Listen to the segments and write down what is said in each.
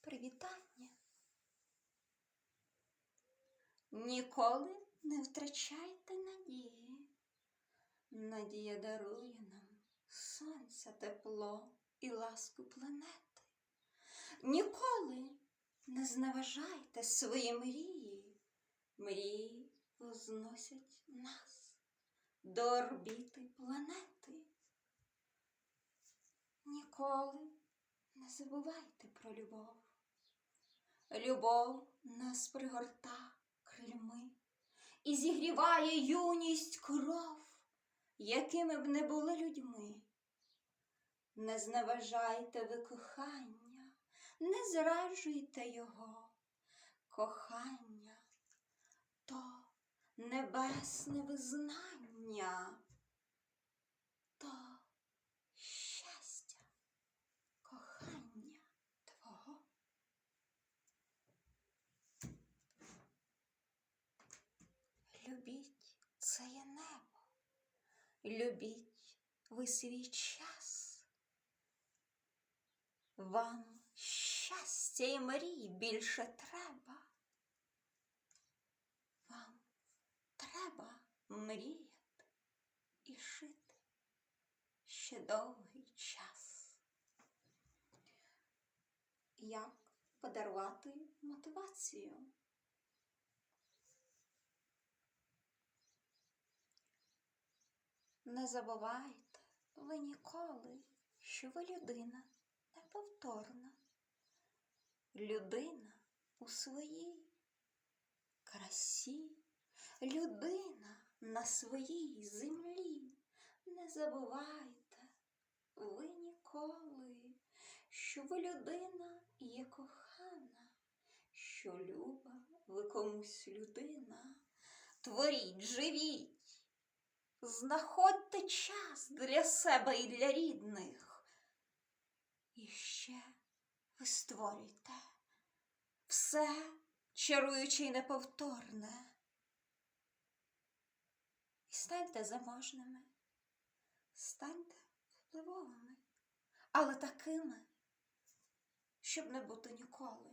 привітання. Ніколи не втрачайте надії. Надія дарує нам сонця тепло і ласку планети. Ніколи не зневажайте свої мрії. Мрії возносять нас до орбіти планети. Ніколи не забувайте про любов. Любов нас пригорта крильми і зігріває юність кров, якими б не були людьми. Не зневажайте ви кохання, не зраджуйте його. Кохання то небесне визнання, то щастя, кохання твого. Любіть це є небо, любіть ви свій час. Вам щастя і мрій більше треба. Вам треба мріяти і жити ще довгий час. Як подарувати мотивацію? Не забувайте ви ніколи, що ви людина неповторна. Людина у своїй красі, людина на своїй землі. Не забувайте ви ніколи, що ви людина є кохана, що люба ви комусь людина. Творіть, живіть, знаходьте час для себе і для рідних. І ще ви створюйте все чаруюче й неповторне. І станьте заможними, станьте впливовими, але такими, щоб не бути ніколи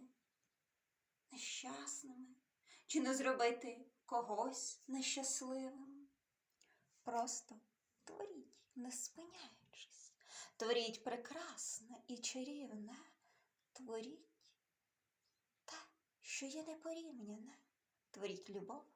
нещасними чи не зробити когось нещасливим. Просто творіть, не спиняючись, творіть прекрасне і чарівне, творіть те, що є непорівняне, творіть любов